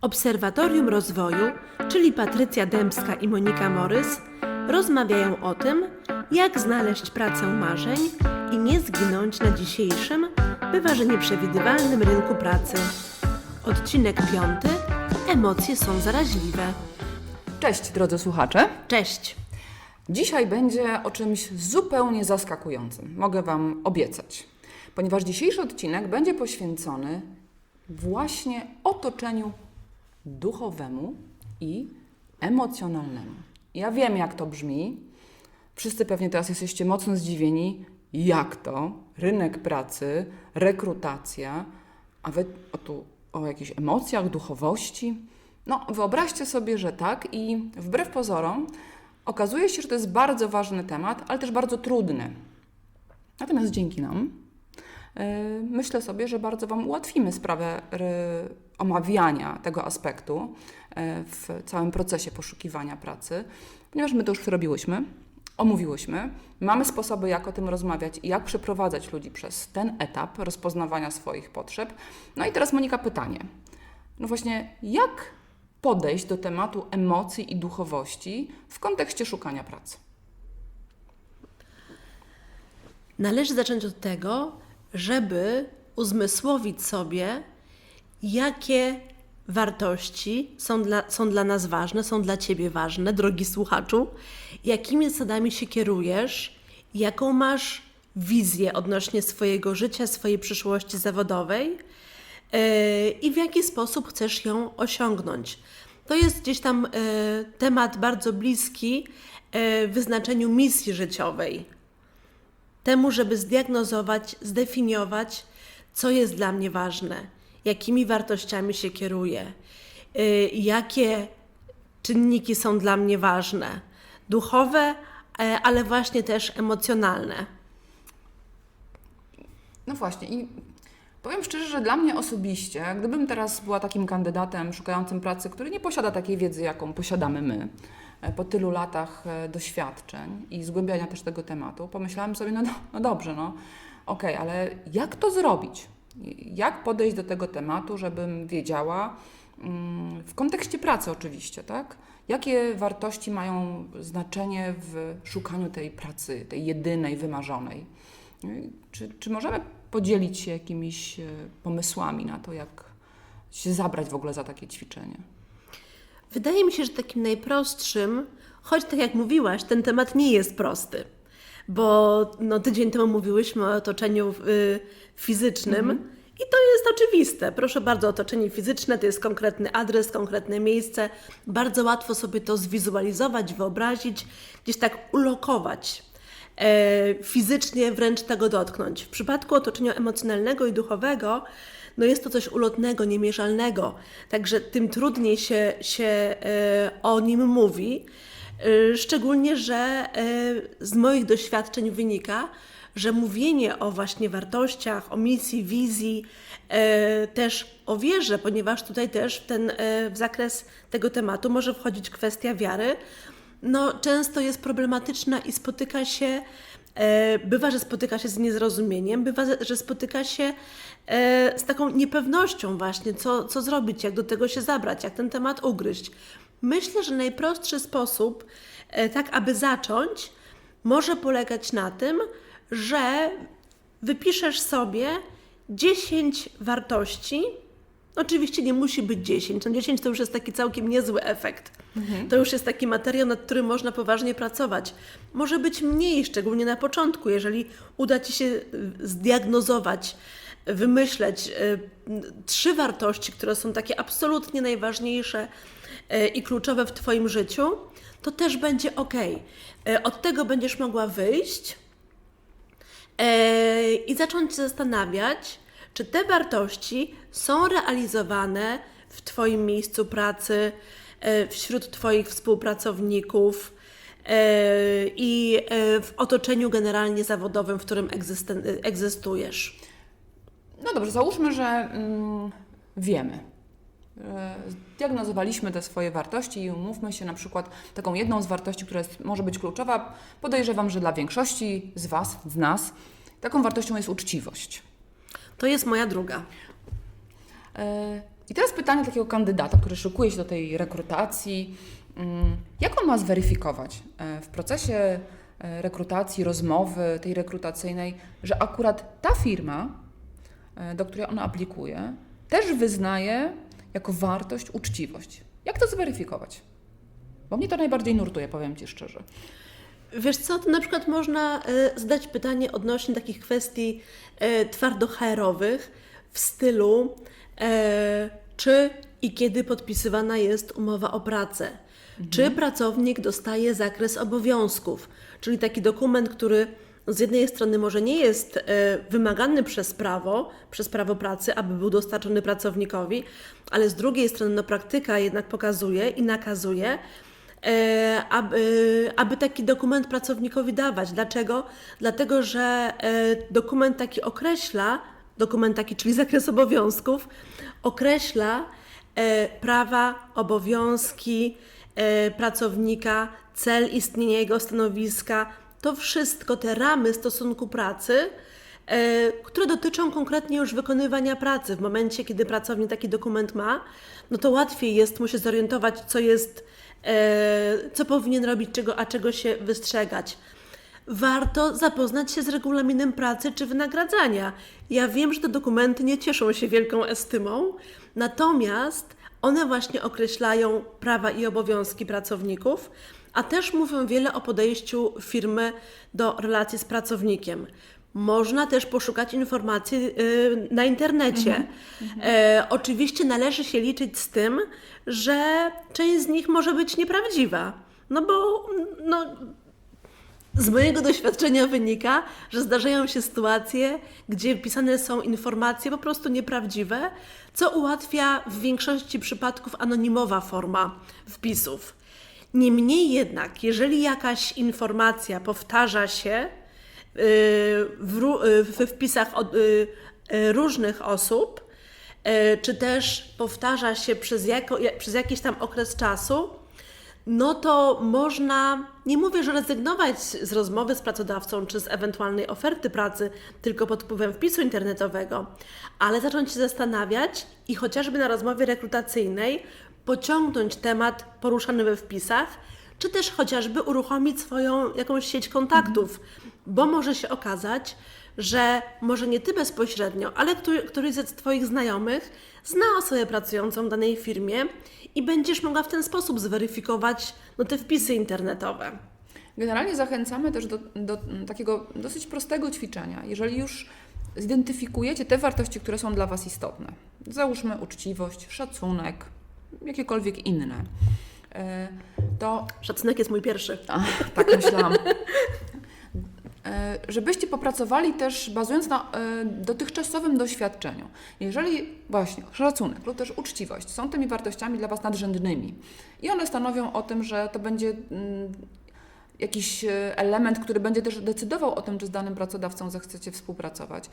Obserwatorium Rozwoju, czyli Patrycja Dębska i Monika Morys, rozmawiają o tym, jak znaleźć pracę marzeń i nie zginąć na dzisiejszym, bywa że nieprzewidywalnym rynku pracy. Odcinek piąty. Emocje są zaraźliwe. Cześć drodzy słuchacze. Cześć! Dzisiaj będzie o czymś zupełnie zaskakującym, mogę Wam obiecać, ponieważ dzisiejszy odcinek będzie poświęcony właśnie otoczeniu duchowemu i emocjonalnemu. Ja wiem, jak to brzmi. Wszyscy pewnie teraz jesteście mocno zdziwieni, jak to? Rynek pracy, rekrutacja, a wy o, tu, o jakichś emocjach, duchowości. No, wyobraźcie sobie, że tak i wbrew pozorom okazuje się, że to jest bardzo ważny temat, ale też bardzo trudny. Natomiast dzięki nam yy, myślę sobie, że bardzo Wam ułatwimy sprawę yy, omawiania tego aspektu yy, w całym procesie poszukiwania pracy, ponieważ my to już robiłyśmy, omówiłyśmy, mamy sposoby, jak o tym rozmawiać i jak przeprowadzać ludzi przez ten etap rozpoznawania swoich potrzeb. No i teraz Monika pytanie. No właśnie, jak podejść do tematu emocji i duchowości w kontekście szukania pracy? Należy zacząć od tego, żeby uzmysłowić sobie, jakie wartości są dla, są dla nas ważne, są dla Ciebie ważne, drogi słuchaczu, jakimi zasadami się kierujesz, jaką masz wizję odnośnie swojego życia, swojej przyszłości zawodowej? Yy, i w jaki sposób chcesz ją osiągnąć. To jest gdzieś tam yy, temat bardzo bliski yy, wyznaczeniu misji życiowej. Temu, żeby zdiagnozować, zdefiniować, co jest dla mnie ważne, jakimi wartościami się kieruję, y, jakie czynniki są dla mnie ważne, duchowe, e, ale właśnie też emocjonalne. No właśnie i powiem szczerze, że dla mnie osobiście, gdybym teraz była takim kandydatem szukającym pracy, który nie posiada takiej wiedzy, jaką posiadamy my, e, po tylu latach e, doświadczeń i zgłębiania też tego tematu, pomyślałam sobie, no, no, no dobrze, no okej, ale jak to zrobić? Jak podejść do tego tematu, żebym wiedziała, mm, w kontekście pracy oczywiście, tak? Jakie wartości mają znaczenie w szukaniu tej pracy, tej jedynej, wymarzonej? Czy, czy możemy podzielić się jakimiś e, pomysłami na to, jak się zabrać w ogóle za takie ćwiczenie? Wydaje mi się, że takim najprostszym, choć tak jak mówiłaś, ten temat nie jest prosty, bo no, tydzień temu mówiłyśmy o otoczeniu y, fizycznym. I to jest oczywiste. Proszę bardzo, otoczenie fizyczne to jest konkretny adres, konkretne miejsce. Bardzo łatwo sobie to zwizualizować, wyobrazić, gdzieś tak ulokować. E, fizycznie wręcz tego dotknąć. W przypadku otoczenia emocjonalnego i duchowego, no jest to coś ulotnego, niemierzalnego, także tym trudniej się, się e, o nim mówi. E, szczególnie, że e, z moich doświadczeń wynika, że mówienie o właśnie wartościach, o misji, wizji, e, też o wierze, ponieważ tutaj też ten, w zakres tego tematu może wchodzić kwestia wiary, no, często jest problematyczna i spotyka się, bywa, że spotyka się z niezrozumieniem, bywa, że spotyka się z taką niepewnością właśnie, co, co zrobić, jak do tego się zabrać, jak ten temat ugryźć. Myślę, że najprostszy sposób, e, tak aby zacząć, może polegać na tym, że wypiszesz sobie 10 wartości, Oczywiście nie musi być 10. No 10 to już jest taki całkiem niezły efekt. To już jest taki materiał, nad którym można poważnie pracować. Może być mniej, szczególnie na początku, jeżeli uda Ci się y, zdiagnozować, wymyśleć y, trzy wartości, które są takie absolutnie najważniejsze i kluczowe w Twoim życiu, to też będzie ok. Od tego będziesz mogła wyjść e, i zacząć się zastanawiać, czy te wartości są realizowane w Twoim miejscu pracy, e, wśród Twoich współpracowników e, i e, w otoczeniu generalnie zawodowym, w którym egzystujesz. No dobrze, załóżmy, że mm, wiemy. E, Zdiagnozowaliśmy te swoje wartości i umówmy się na przykład taką jedną z wartości, która jest, może być kluczowa. Podejrzewam, że dla większości z Was, z nas, taką wartością jest uczciwość. To jest moja druga. E, I teraz pytanie takiego kandydata, który szykuje się do tej rekrutacji. Mm, Jak on ma zweryfikować e, w procesie rekrutacji, rozmowy tej rekrutacyjnej, że akurat ta firma, do której on aplikuje, też wyznaje jako wartość uczciwość? Jak to zweryfikować? Bo mnie to najbardziej nurtuje, powiem Ci szczerze. Wiesz co, to na przykład można e, zadać pytanie odnośnie takich kwestii e, twardo-HR-owych w stylu e, czy i kiedy podpisywana jest umowa o pracę? Czy pracownik dostaje zakres obowiązków? Czyli taki dokument, który z jednej strony może nie jest e, wymagany przez prawo, przez prawo pracy, aby był dostarczony pracownikowi, ale z drugiej strony no, praktyka jednak pokazuje i nakazuje, e, aby, aby taki dokument pracownikowi dawać. Dlaczego? Dlatego, że e, dokument taki określa, dokument taki, czyli zakres obowiązków, określa prawa, obowiązki pracownika, cel istnienia jego stanowiska, to wszystko, te ramy stosunku pracy, e, które dotyczą konkretnie już wykonywania pracy. W momencie, kiedy pracownik taki dokument ma, no to łatwiej jest mu się zorientować, co jest, e, co powinien robić, czego, a czego się wystrzegać. Warto zapoznać się z regulaminem pracy czy wynagradzania. Ja wiem, że te dokumenty nie cieszą się wielką estymą, natomiast one właśnie określają prawa i obowiązki pracowników, a też mówią wiele o podejściu firmy do relacji z pracownikiem. Można też poszukać informacji y, na internecie. E, oczywiście należy się liczyć z tym, że część z nich może być nieprawdziwa. No bo no, z mojego doświadczenia wynika, że zdarzają się sytuacje, gdzie wpisane są informacje po prostu nieprawdziwe, co ułatwia w większości przypadków anonimowa forma wpisów. Niemniej jednak, jeżeli jakaś informacja powtarza się yy, yy, we wpisach yy, różnych osób, czy też powtarza się przez, jako, ja- przez jakiś tam okres czasu, no to można, nie mówię, że rezygnować z rozmowy z pracodawcą czy z ewentualnej oferty pracy tylko pod wpływem wpisu internetowego, ale zacząć się zastanawiać i chociażby na rozmowie rekrutacyjnej pociągnąć temat poruszany we wpisach, czy też chociażby uruchomić swoją jakąś sieć kontaktów, bo może się okazać, że może nie ty bezpośrednio, ale który, któryś z Twoich znajomych zna osobę pracującą w danej firmie i będziesz mogła w ten sposób zweryfikować no, te wpisy internetowe. Generalnie zachęcamy też do, do takiego dosyć prostego ćwiczenia. Jeżeli już zidentyfikujecie te wartości, które są dla Was istotne, załóżmy uczciwość, szacunek, jakiekolwiek inne, e, to Szacunek jest mój pierwszy. tak myślałam. E, Żebyście popracowali też bazując na e, dotychczasowym doświadczeniu. Jeżeli właśnie szacunek lub też uczciwość są tymi wartościami dla Was nadrzędnymi i one stanowią o tym, że to będzie mm, jakiś e, element, który będzie też decydował o tym, czy z danym pracodawcą zechcecie współpracować,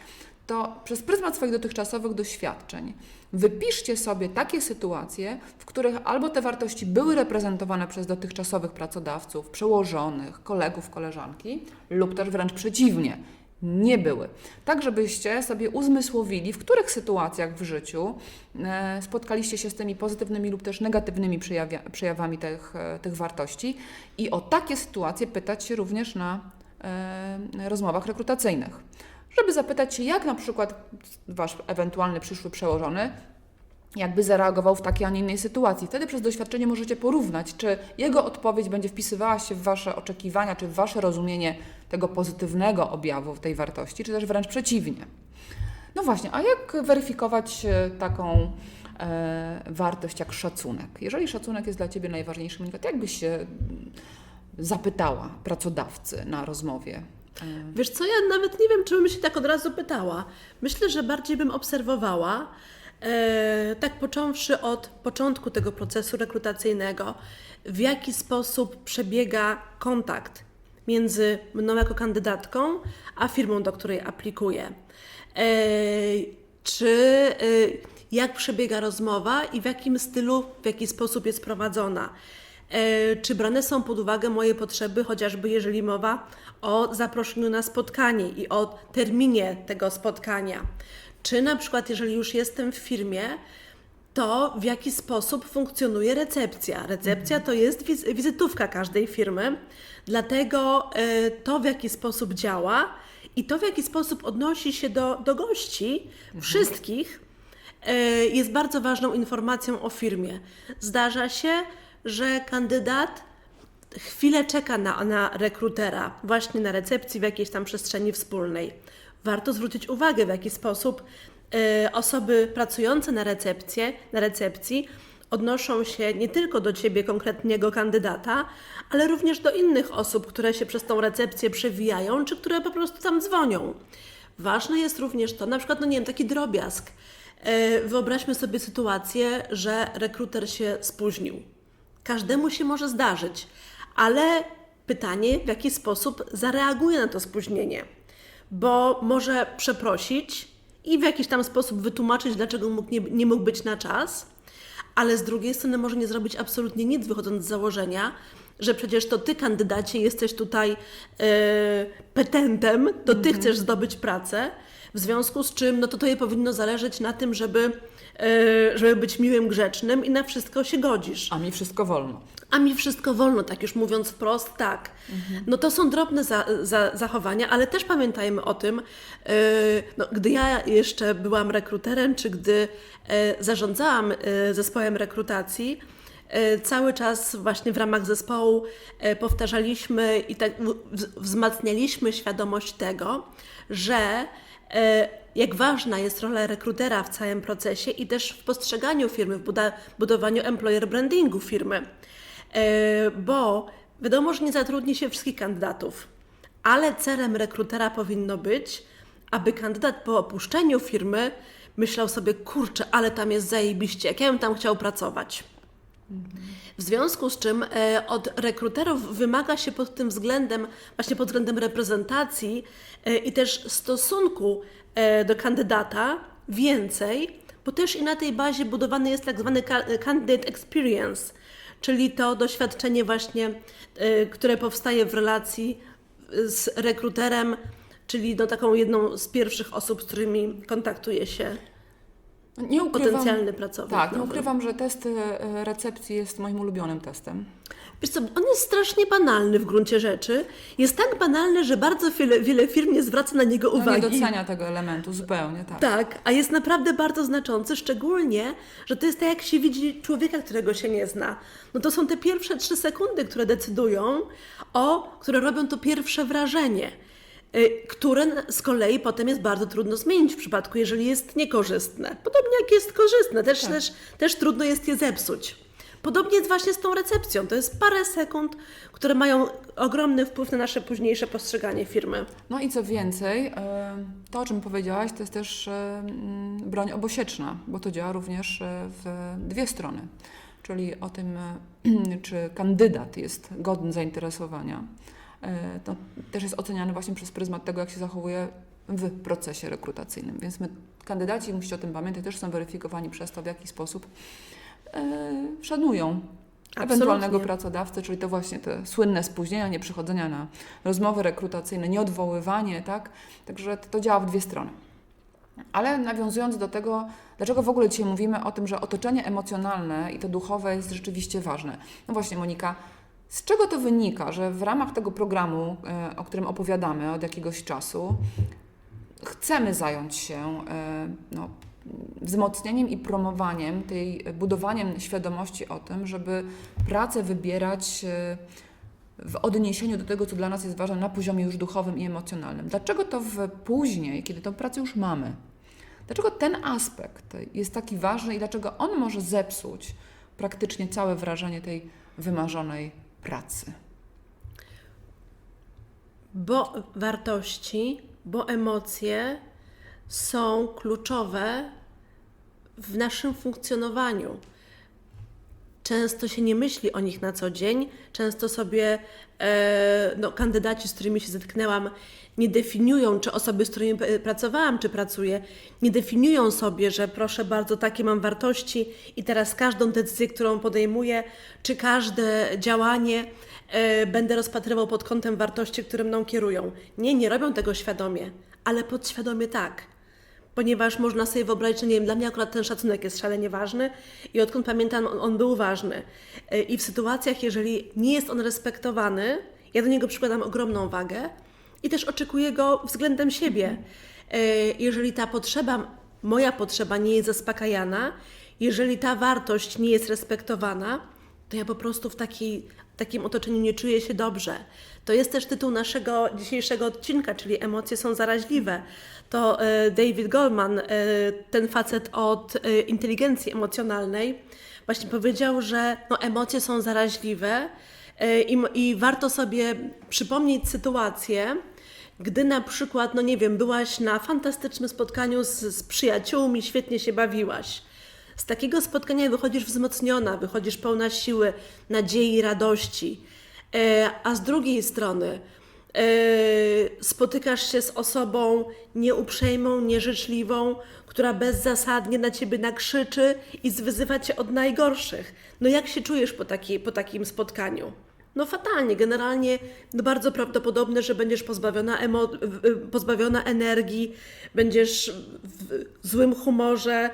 to przez pryzmat swoich dotychczasowych doświadczeń wypiszcie sobie takie sytuacje, w których albo te wartości były reprezentowane przez dotychczasowych pracodawców, przełożonych, kolegów, koleżanki, lub też wręcz przeciwnie, nie były. Tak, żebyście sobie uzmysłowili, w których sytuacjach w życiu e, spotkaliście się z tymi pozytywnymi lub też negatywnymi przejawami tych, e, tych wartości i o takie sytuacje pytać się również na e, rozmowach rekrutacyjnych. Żeby zapytać się, jak na przykład Wasz ewentualny przyszły przełożony jakby zareagował w takiej, a nie innej sytuacji. Wtedy przez doświadczenie możecie porównać, czy jego odpowiedź będzie wpisywała się w Wasze oczekiwania, czy w Wasze rozumienie tego pozytywnego objawu tej wartości, czy też wręcz przeciwnie. No właśnie, a jak weryfikować e, taką e, wartość jak szacunek? Jeżeli szacunek jest dla Ciebie najważniejszy, Monika, to jakbyś się mm, zapytała pracodawcy na rozmowie? E, Wiesz co, ja nawet nie wiem, czy bym się tak od razu pytała. Myślę, że bardziej bym obserwowała, tak począwszy od początku tego procesu rekrutacyjnego, w jaki sposób przebiega kontakt między mną jako kandydatką, a firmą, do której aplikuję. E, czy e, jak przebiega rozmowa i w jakim stylu, w jaki sposób jest prowadzona. E, Czy brane są pod uwagę moje potrzeby, chociażby jeżeli mowa o zaproszeniu na spotkanie i o terminie tego spotkania? Czy na przykład, jeżeli już jestem w firmie, to, w jaki sposób funkcjonuje recepcja. Recepcja to jest wiz- wizytówka każdej firmy, dlatego e, to, w jaki sposób działa i to, w jaki sposób odnosi się do, do gości, wszystkich, e, jest bardzo ważną informacją o firmie. Zdarza się, że kandydat chwilę czeka na, na rekrutera, właśnie na recepcji w jakiejś tam przestrzeni wspólnej. Warto zwrócić uwagę, w jaki sposób e, osoby pracujące na, recepcję, na recepcji odnoszą się nie tylko do ciebie, konkretnego kandydata, ale również do innych osób, które się przez tą recepcję przewijają, czy które po prostu tam dzwonią. Ważne jest również to, na przykład, no nie wiem, taki drobiazg. E, Wyobraźmy sobie sytuację, że rekruter się spóźnił. Każdemu się może zdarzyć, ale pytanie, w jaki sposób zareaguje na to spóźnienie, bo może przeprosić i w jakiś tam sposób wytłumaczyć, dlaczego mógł nie, nie mógł być na czas, ale z drugiej strony może nie zrobić absolutnie nic, wychodząc z założenia, że przecież to ty, kandydacie, jesteś tutaj e, petentem, to ty chcesz zdobyć pracę, w związku z czym no to tobie powinno zależeć na tym, żeby, e, żeby być miłym, grzecznym i na wszystko się godzisz. A mi wszystko wolno. A mi wszystko wolno, tak już mówiąc wprost, tak. No to są drobne za, za, zachowania, ale też pamiętajmy o tym, yy, no, gdy ja jeszcze byłam rekruterem, czy gdy e, zarządzałam e, zespołem rekrutacji, e, cały czas właśnie w ramach zespołu e, powtarzaliśmy i tak wzmacnialiśmy świadomość tego, że e, jak ważna jest rola rekrutera w całym procesie i też w postrzeganiu firmy, w budowaniu employer brandingu firmy. E, Bo wiadomo, że nie zatrudni się wszystkich kandydatów, ale celem rekrutera powinno być, aby kandydat po opuszczeniu firmy myślał sobie, kurczę, ale tam jest zajebiście, jak ja bym tam chciał pracować. W związku z czym e, od rekruterów wymaga się pod tym względem, właśnie pod względem reprezentacji e, i też stosunku e, do kandydata więcej, bo też i na tej bazie budowany jest tak zwany candidate experience, czyli to doświadczenie właśnie, które powstaje w relacji z rekruterem, czyli no taką jedną z pierwszych osób, z którymi kontaktuje się Nie ukrywam, potencjalny pracownik. Tak, nie nowy. ukrywam, że test e, recepcji jest moim ulubionym testem. Wiesz co, on jest strasznie banalny w gruncie rzeczy. Jest tak banalny, że bardzo wiele, wiele firm nie zwraca na niego No, nie uwagi. docenia tego elementu zupełnie, tak. Tak, a jest naprawdę bardzo znaczący, szczególnie, że to jest tak, jak się widzi człowieka, którego się nie zna. No to są te pierwsze trzy sekundy, które decydują o, które robią to pierwsze wrażenie, które z kolei potem jest bardzo trudno zmienić w przypadku, jeżeli jest niekorzystne. Podobnie jak jest korzystne, też, Tak. też, też trudno jest je zepsuć. Podobnie jest właśnie z tą recepcją. To jest parę sekund, które mają ogromny wpływ na nasze późniejsze postrzeganie firmy. No i co więcej, e, to o czym powiedziałaś, to jest też e, mm, broń obosieczna, bo to działa również w dwie strony. Czyli o tym, czy kandydat jest godny zainteresowania, to też jest oceniany właśnie przez pryzmat tego, jak się zachowuje w procesie rekrutacyjnym. Więc my, kandydaci, musicie o tym pamiętać, też są weryfikowani przez to, w jaki sposób e, szanują ewentualnego Absolutnie. pracodawcę, czyli to właśnie te słynne spóźnienia, nieprzychodzenia na rozmowy rekrutacyjne, nieodwoływanie, tak? Także to, to działa w dwie strony. Ale nawiązując do tego, dlaczego w ogóle dzisiaj mówimy o tym, że otoczenie emocjonalne i to duchowe jest rzeczywiście ważne. No właśnie, Monika, z czego to wynika, że w ramach tego programu, e, o którym opowiadamy od jakiegoś czasu, chcemy zająć się e, no, wzmocnieniem i promowaniem, tej, budowaniem świadomości o tym, żeby pracę wybierać e, w odniesieniu do tego, co dla nas jest ważne na poziomie już duchowym i emocjonalnym. Dlaczego to w później, kiedy tę pracę już mamy, dlaczego ten aspekt jest taki ważny i dlaczego on może zepsuć praktycznie całe wrażenie tej wymarzonej pracy? Bo wartości, bo emocje są kluczowe w naszym funkcjonowaniu. Często się nie myśli o nich na co dzień, często sobie e, no, kandydaci, z którymi się zetknęłam, nie definiują, czy osoby, z którymi pracowałam, czy pracuję, nie definiują sobie, że proszę bardzo, takie mam wartości i teraz każdą decyzję, którą podejmuję, czy każde działanie e, będę rozpatrywał pod kątem wartości, które mną kierują. Nie, nie robią tego świadomie, ale podświadomie tak. Ponieważ można sobie wyobrazić, że nie wiem, dla mnie akurat ten szacunek jest szalenie ważny i odkąd pamiętam, on, on był ważny. E, I w sytuacjach, jeżeli nie jest on respektowany, ja do niego przykładam ogromną wagę i też oczekuję go względem siebie. E, Jeżeli ta potrzeba, moja potrzeba nie jest zaspokajana, jeżeli ta wartość nie jest respektowana, to ja po prostu w takiej, takim otoczeniu nie czuję się dobrze. To jest też tytuł naszego dzisiejszego odcinka, czyli Emocje są zaraźliwe. To e, David Goldman, e, ten facet od e, inteligencji emocjonalnej, właśnie powiedział, że no, emocje są zaraźliwe i, i warto sobie przypomnieć sytuację, gdy na przykład, no nie wiem, byłaś na fantastycznym spotkaniu z, z przyjaciółmi, świetnie się bawiłaś. Z takiego spotkania wychodzisz wzmocniona, wychodzisz pełna siły, nadziei, radości. E, a z drugiej strony e, spotykasz się z osobą nieuprzejmą, nieżyczliwą, która bezzasadnie na ciebie nakrzyczy i zwyzywa cię od najgorszych. No jak się czujesz po, takiej, po takim spotkaniu? No fatalnie, generalnie bardzo prawdopodobne, że będziesz pozbawiona, pozbawiona energii, będziesz w złym humorze,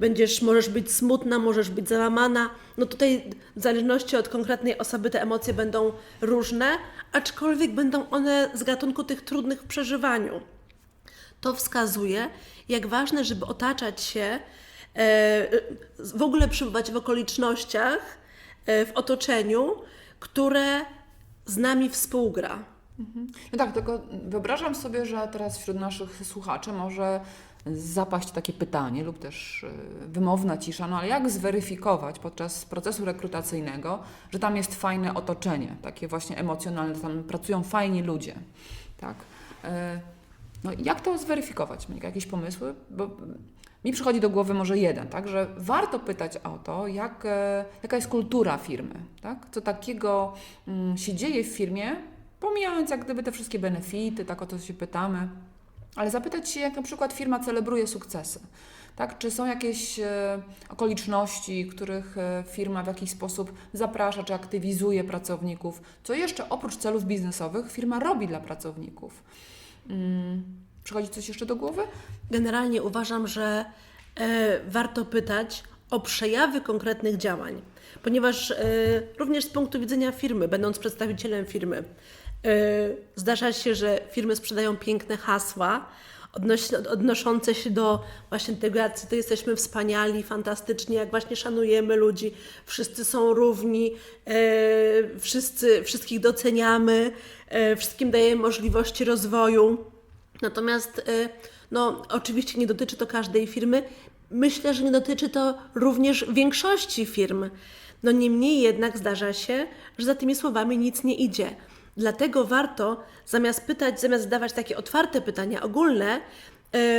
będziesz, możesz być smutna, możesz być załamana. No tutaj w zależności od konkretnej osoby te emocje będą różne, aczkolwiek będą one z gatunku tych trudnych w przeżywaniu. To wskazuje, jak ważne, żeby otaczać się, e, w ogóle przebywać w okolicznościach, e, w otoczeniu, które z nami współgra. No tak, tylko wyobrażam sobie, że teraz wśród naszych słuchaczy może zapaść takie pytanie lub też y, wymowna cisza, no ale jak zweryfikować podczas procesu rekrutacyjnego, że tam jest fajne otoczenie, takie właśnie emocjonalne, tam pracują fajni ludzie, tak? Y, No jak to zweryfikować? Jakieś pomysły? Bo mi przychodzi do głowy może jeden, tak, że warto pytać o to, jak, e, jaka jest kultura firmy, tak? Co takiego mm, się dzieje w firmie, pomijając jak gdyby te wszystkie benefity, tak o to się pytamy, ale zapytać się, jak na przykład firma celebruje sukcesy. Tak? Czy są jakieś e, okoliczności, których e, firma w jakiś sposób zaprasza czy aktywizuje pracowników? Co jeszcze oprócz celów biznesowych firma robi dla pracowników? Mm, przychodzi coś jeszcze do głowy? Generalnie uważam, że e, warto pytać o przejawy konkretnych działań, ponieważ e, również z punktu widzenia firmy, będąc przedstawicielem firmy, e, zdarza się, że firmy sprzedają piękne hasła odnoszące się do właśnie jak to jesteśmy wspaniali, fantastyczni, jak właśnie szanujemy ludzi, wszyscy są równi, e, wszyscy, wszystkich doceniamy, e, wszystkim dajemy możliwości rozwoju. Natomiast y, no, oczywiście nie dotyczy to każdej firmy. Myślę, że nie dotyczy to również większości firm. No niemniej jednak zdarza się, że za tymi słowami nic nie idzie. Dlatego warto zamiast pytać, zamiast zadawać takie otwarte pytania ogólne,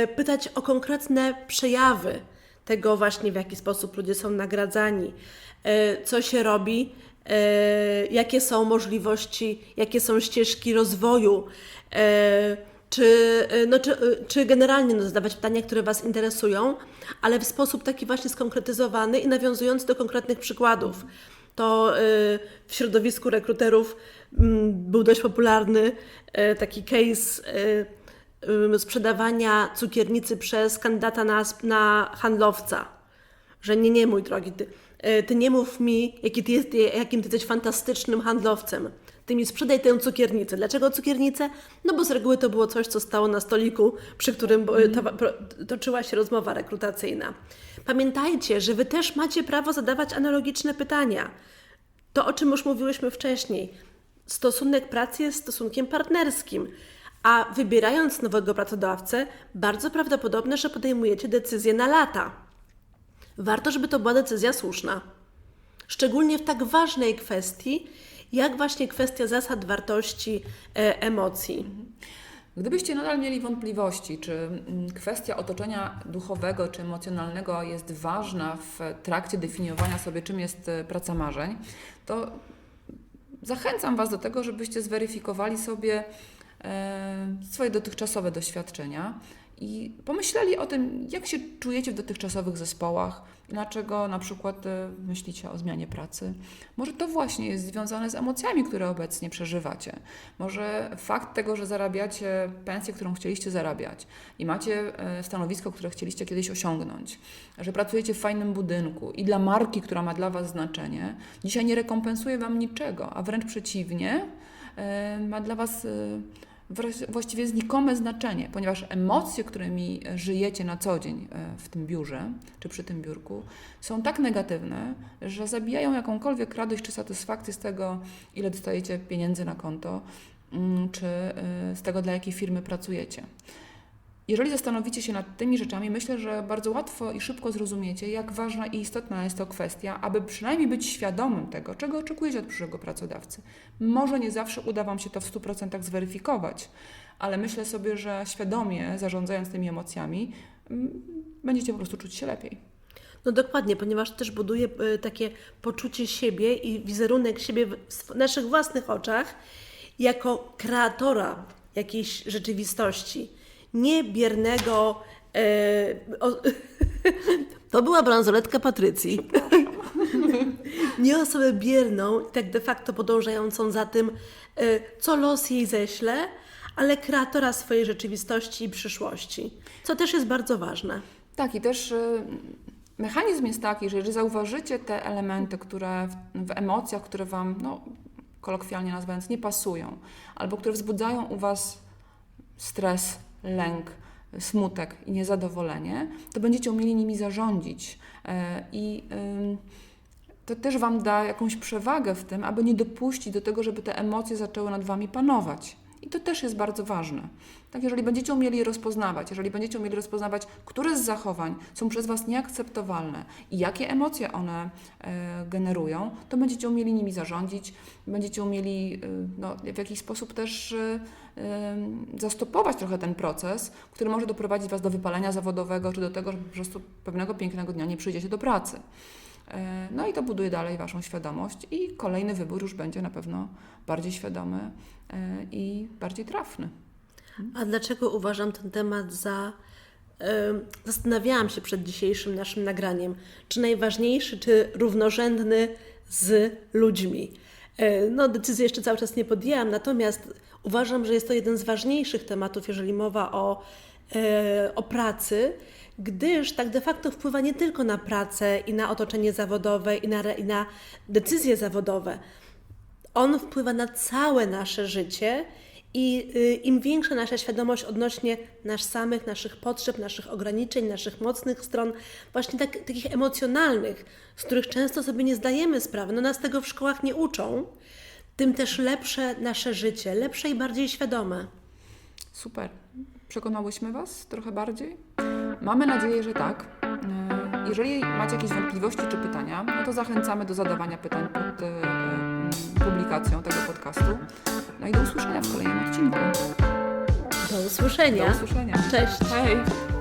y, pytać o konkretne przejawy tego właśnie, w jaki sposób ludzie są nagradzani, y, co się robi, jakie są możliwości, jakie są ścieżki rozwoju, czy, e, no, czy, e, czy generalnie no, zadawać pytania, które Was interesują, ale w sposób taki właśnie skonkretyzowany i nawiązujący do konkretnych przykładów. To e, w środowisku rekruterów mm, był dość popularny taki case sprzedawania cukiernicy przez kandydata na, na handlowca że nie, nie, mój drogi, ty, ty nie mów mi, jaki ty jest, jakim ty jesteś fantastycznym handlowcem. Ty mi sprzedaj tę cukiernicę. Dlaczego cukiernicę? No bo z reguły to było coś, co stało na stoliku, przy którym pro- toczyła się rozmowa rekrutacyjna. Pamiętajcie, że wy też macie prawo zadawać analogiczne pytania. To, o czym już mówiłyśmy wcześniej. Stosunek pracy jest stosunkiem partnerskim, a wybierając nowego pracodawcę, bardzo prawdopodobne, że podejmujecie decyzję na lata. Warto, żeby to była decyzja słuszna. Szczególnie w tak ważnej kwestii, jak właśnie kwestia zasad, wartości, e, emocji. Gdybyście nadal mieli wątpliwości, czy mm, kwestia otoczenia duchowego czy emocjonalnego jest ważna w trakcie definiowania sobie, czym jest e, praca marzeń, to zachęcam Was do tego, żebyście zweryfikowali sobie e, swoje dotychczasowe doświadczenia i pomyśleli o tym, jak się czujecie w dotychczasowych zespołach, dlaczego na przykład e, myślicie o zmianie pracy. Może to właśnie jest związane z emocjami, które obecnie przeżywacie. Może fakt tego, że zarabiacie pensję, którą chcieliście zarabiać i macie e, stanowisko, które chcieliście kiedyś osiągnąć, że pracujecie w fajnym budynku i dla marki, która ma dla Was znaczenie, dzisiaj nie rekompensuje Wam niczego, a wręcz przeciwnie, e, ma dla Was właściwie znikome znaczenie, ponieważ emocje, którymi żyjecie na co dzień e, w tym biurze czy przy tym biurku, są tak negatywne, że zabijają jakąkolwiek radość czy satysfakcję z tego, ile dostajecie pieniędzy na konto, mm, czy e, z tego, dla jakiej firmy pracujecie. Jeżeli zastanowicie się nad tymi rzeczami, myślę, że bardzo łatwo i szybko zrozumiecie, jak ważna i istotna jest to kwestia, aby przynajmniej być świadomym tego, czego oczekujecie od przyszłego pracodawcy. Może nie zawsze uda Wam się to w 100% zweryfikować, ale myślę sobie, że świadomie zarządzając tymi emocjami, mm, będziecie po prostu czuć się lepiej. No dokładnie, ponieważ też buduje y, takie poczucie siebie i wizerunek siebie w naszych własnych oczach jako kreatora jakiejś rzeczywistości. Nie biernego. E, o, to była bransoletka Patrycji. Nie osobę bierną, tak de facto podążającą za tym, e, co los jej ześle, ale kreatora swojej rzeczywistości i przyszłości, co też jest bardzo ważne. Tak, i też y, mechanizm jest taki, że jeżeli zauważycie te elementy, które w, w emocjach, które Wam, no, kolokwialnie nazywając, nie pasują, albo które wzbudzają u Was stres, lęk, smutek i niezadowolenie, to będziecie umieli nimi zarządzić. E, I to też Wam da jakąś przewagę w tym, aby nie dopuścić do tego, żeby te emocje zaczęły nad Wami panować. I to też jest bardzo ważne. Tak, jeżeli będziecie umieli rozpoznawać, jeżeli będziecie umieli rozpoznawać, które z zachowań są przez Was nieakceptowalne i jakie emocje one e, generują, to będziecie umieli nimi zarządzić, będziecie umieli e, no, w jakiś sposób też e, zastopować trochę ten proces, który może doprowadzić Was do wypalenia zawodowego, czy do tego, że po prostu pewnego pięknego dnia nie przyjdziecie do pracy. No i to buduje dalej Waszą świadomość i kolejny wybór już będzie na pewno bardziej świadomy i bardziej trafny. A dlaczego uważam ten temat za. em, Zastanawiałam się przed dzisiejszym naszym nagraniem, czy najważniejszy, czy równorzędny z ludźmi. E, No, decyzję jeszcze cały czas nie podjęłam, natomiast uważam, że jest to jeden z ważniejszych tematów, jeżeli mowa o, e, o pracy, gdyż tak de facto wpływa nie tylko na pracę i na otoczenie zawodowe i na, i na decyzje zawodowe, on wpływa na całe nasze życie i y, im większa nasza świadomość odnośnie nas samych, naszych potrzeb, naszych ograniczeń, naszych mocnych stron, właśnie tak, takich emocjonalnych, z których często sobie nie zdajemy sprawy, no nas tego w szkołach nie uczą, tym też lepsze nasze życie, lepsze i bardziej świadome. Super. Przekonałyśmy Was trochę bardziej? Mamy nadzieję, że tak. E, Jeżeli macie jakieś wątpliwości czy pytania, no to zachęcamy do zadawania pytań pod e, publikacją tego podcastu. No i do usłyszenia w kolejnym odcinku. Do usłyszenia. Do usłyszenia. Cześć. Hej!